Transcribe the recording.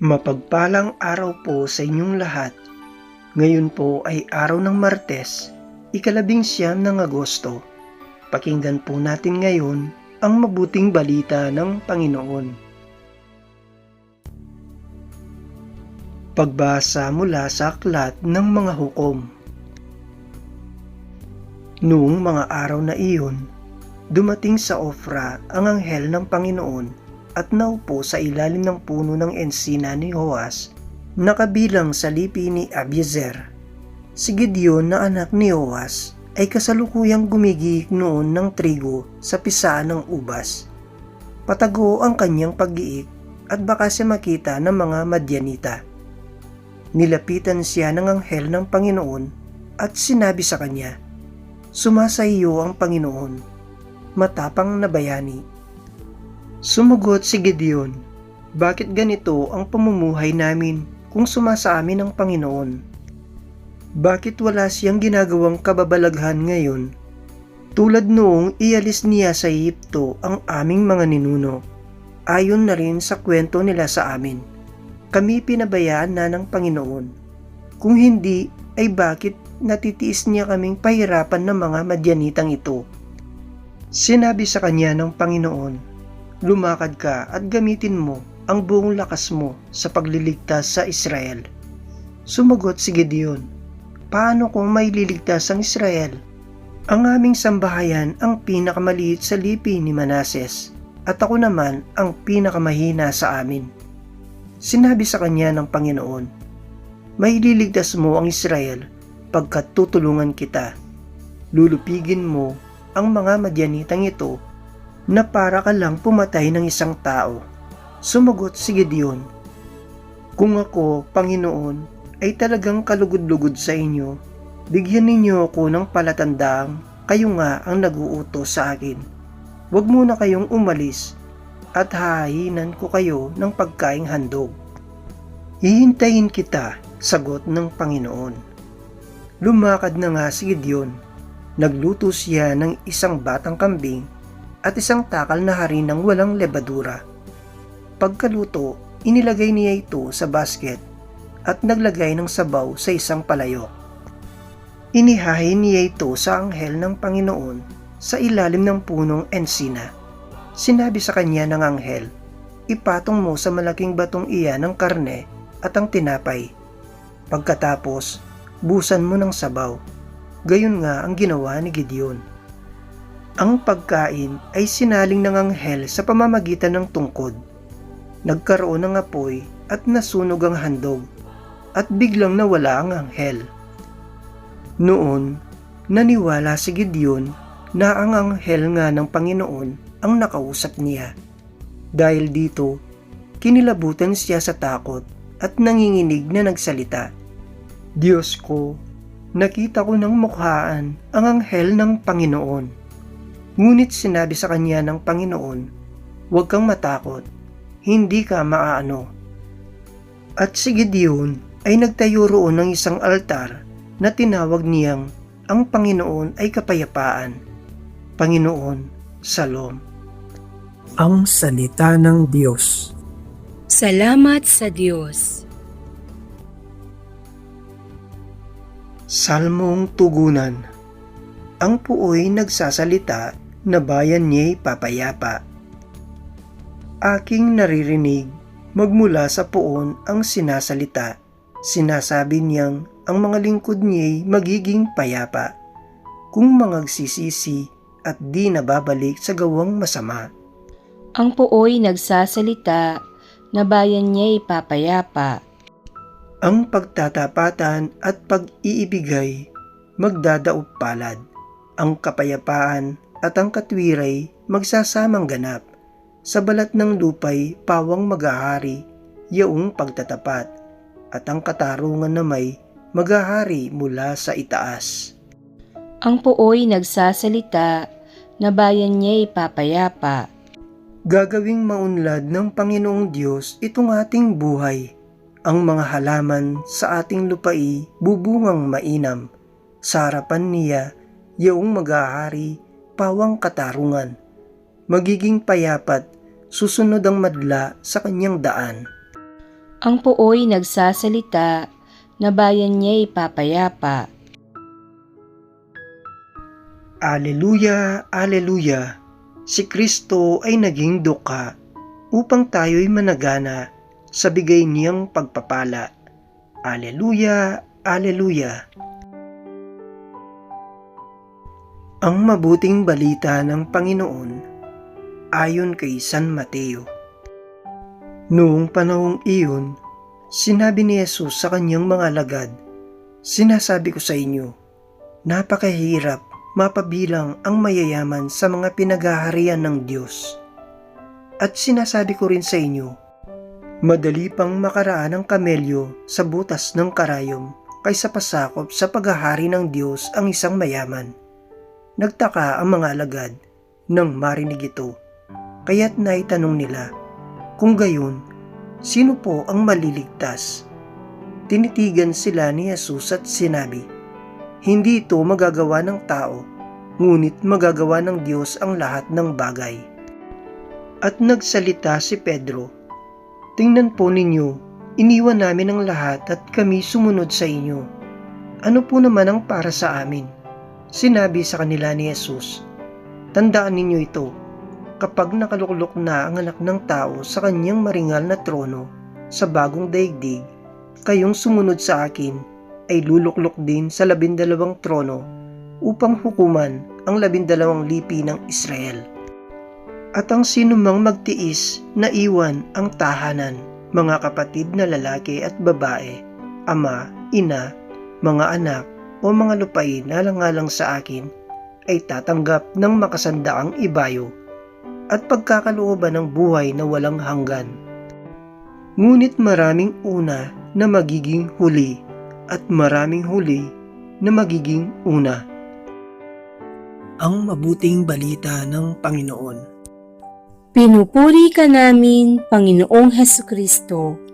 Mapagpalang araw po sa inyong lahat. Ngayon po ay araw ng Martes, ikalabing siyam ng Agosto. Pakinggan po natin ngayon ang mabuting balita ng Panginoon. Pagbasa mula sa aklat ng mga hukom. Noong mga araw na iyon, dumating sa Ofra ang anghel ng Panginoon at naupo sa ilalim ng puno ng ensina ni Hoas na kabilang sa lipi ni Abiezer. Si Gideon na anak ni Hoas ay kasalukuyang gumigihik noon ng trigo sa pisaan ng ubas. Patago ang kanyang pag-iik at baka siya makita ng mga Madyanita. Nilapitan siya ng anghel ng Panginoon at sinabi sa kanya, Sumasayo ang Panginoon, matapang na bayani Sumagot si Gideon, Bakit ganito ang pamumuhay namin kung sumasa amin ang Panginoon? Bakit wala siyang ginagawang kababalaghan ngayon? Tulad noong ialis niya sa Egypto ang aming mga ninuno, ayon na rin sa kwento nila sa amin. Kami pinabayaan na ng Panginoon. Kung hindi, ay bakit natitiis niya kaming pahirapan ng mga madyanitang ito? Sinabi sa kanya ng Panginoon, lumakad ka at gamitin mo ang buong lakas mo sa pagliligtas sa Israel. Sumagot si Gideon, Paano kung may liligtas ang Israel? Ang aming sambahayan ang pinakamaliit sa lipi ni Manases at ako naman ang pinakamahina sa amin. Sinabi sa kanya ng Panginoon, May liligtas mo ang Israel pagkat tutulungan kita. Lulupigin mo ang mga madyanitang ito na para ka lang pumatay ng isang tao. Sumagot si Gideon, Kung ako, Panginoon, ay talagang kalugod-lugod sa inyo, bigyan ninyo ako ng palatandang kayo nga ang naguutos sa akin. Huwag muna kayong umalis at hahinan ko kayo ng pagkaing handog. Hihintayin kita, sagot ng Panginoon. Lumakad na nga si Gideon. Nagluto siya ng isang batang kambing at isang takal na harinang walang lebadura. Pagkaluto, inilagay niya ito sa basket at naglagay ng sabaw sa isang palayok. Inihahin niya ito sa anghel ng Panginoon sa ilalim ng punong ensina. Sinabi sa kanya ng anghel, ipatong mo sa malaking batong iyan ang karne at ang tinapay. Pagkatapos, busan mo ng sabaw. Gayon nga ang ginawa ni Gideon. Ang pagkain ay sinaling ng anghel sa pamamagitan ng tungkod. Nagkaroon ng apoy at nasunog ang handog at biglang nawala ang anghel. Noon, naniwala si Gideon na ang anghel nga ng Panginoon ang nakausap niya. Dahil dito, kinilabutan siya sa takot at nanginginig na nagsalita. Diyos ko, nakita ko ng mukhaan ang anghel ng Panginoon. Ngunit sinabi sa kanya ng Panginoon, huwag kang matakot, hindi ka maaano. At si Gideon ay nagtayo roon ng isang altar na tinawag niyang ang Panginoon ay kapayapaan. Panginoon, Salom. Ang Salita ng Diyos Salamat sa Diyos. Salmong Tugunan Ang puoy nagsasalita na bayan niya'y papayapa. Aking naririnig magmula sa puon ang sinasalita. Sinasabi niyang ang mga lingkod niya'y magiging payapa kung mangagsisisi at di nababalik sa gawang masama. Ang puoy nagsasalita na bayan niya'y papayapa. Ang pagtatapatan at pag-iibigay magdadaop palad. Ang kapayapaan at ang katwiray magsasamang ganap. Sa balat ng lupay pawang magahari, yaong pagtatapat, at ang katarungan na may magahari mula sa itaas. Ang puoy nagsasalita na bayan niya'y papayapa. Gagawing maunlad ng Panginoong Diyos itong ating buhay. Ang mga halaman sa ating lupai bubungang mainam. Sa harapan niya, yaong magahari, pawang katarungan. Magiging payapat, susunod ang madla sa kanyang daan. Ang puoy nagsasalita na bayan niya'y papayapa. Aleluya, Aleluya! Si Kristo ay naging duka upang tayo'y managana sa bigay niyang pagpapala. Aleluya, Aleluya! Ang mabuting balita ng Panginoon ayon kay San Mateo. Noong panahong iyon, sinabi ni Jesus sa kanyang mga alagad, Sinasabi ko sa inyo, napakahirap mapabilang ang mayayaman sa mga pinaghaharian ng Diyos. At sinasabi ko rin sa inyo, madali pang makaraan ang kamelyo sa butas ng karayom kaysa pasakop sa paghahari ng Diyos ang isang mayaman. Nagtaka ang mga alagad nang marinig ito, kaya't naitanong nila, kung gayon, sino po ang maliligtas? Tinitigan sila ni Jesus at sinabi, hindi ito magagawa ng tao, ngunit magagawa ng Diyos ang lahat ng bagay. At nagsalita si Pedro, Tingnan po ninyo, iniwan namin ang lahat at kami sumunod sa inyo. Ano po naman ang para sa amin? Sinabi sa kanila ni Jesus, Tandaan ninyo ito, kapag nakaluklok na ang anak ng tao sa kanyang maringal na trono sa bagong daigdig, kayong sumunod sa akin ay luluklok din sa labindalawang trono upang hukuman ang labindalawang lipi ng Israel. At ang sinumang magtiis na iwan ang tahanan, mga kapatid na lalaki at babae, ama, ina, mga anak o mga lupain na langalang sa akin, ay tatanggap ng makasandaang ibayo at pagkakalooban ng buhay na walang hanggan. Ngunit maraming una na magiging huli at maraming huli na magiging una. Ang mabuting balita ng Panginoon. Pinupuri ka namin, Panginoong Heso Kristo.